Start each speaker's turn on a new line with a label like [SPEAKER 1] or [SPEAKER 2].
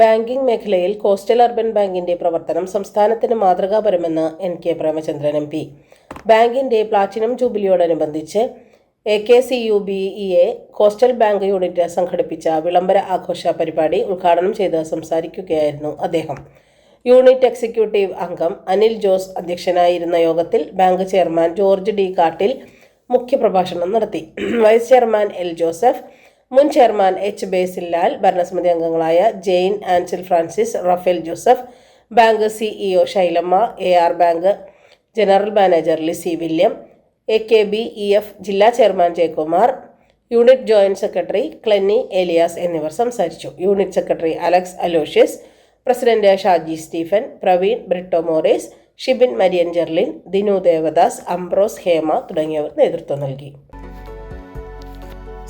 [SPEAKER 1] Banking മേഖലയിൽ coastal urban ബാങ്കിന്റെ പ്രവർത്തനം സംസ്ഥാനത്തിന് മാതൃകാപരമെന്ന് N K Premachandran M P. ബാങ്കിന്റെ platinum ജൂബിലിയോടനുബന്ധിച്ച് A K C U B E A coastal bank unit സംഘടിപ്പിച്ച വിളംബര ആഘോഷ പരിപാടി ഉദ്ഘാടനം ചെയ്ത് സംസാരിക്കുകയായിരുന്നു അദ്ദേഹം. യൂണിറ്റ് എക്സിക്യൂട്ടീവ് അംഗം അനിൽ ജോസ് അധ്യക്ഷനായിരുന്ന യോഗത്തിൽ ബാങ്ക് ചെയർമാൻ ജോർജ് ഡി കാട്ടിൽ മുഖ്യപ്രഭാഷണം നടത്തി. വൈസ് ചെയർമാൻ എൽ ജോസഫ് മുൻ ചെയർമാൻ എച്ച് ബേസിലാൽ ഭരണസമിതി അംഗങ്ങളായ Jain Ansil Francis Raphael Joseph bank CEO Shailamma A R bank general manager Lissy William A K B E F ജില്ലാ chairman Jayakumar unit joint secretary Clenny Elias എന്നിവർ സംസാരിച്ചു. Unit secretary Alex Aloysius president Shaji Stephen Praveen Britto Moraes Shibin Marian Jerlin Dinu Devadas Ambrose Hema തുടങ്ങിയവർ നേതൃത്വം നൽകി.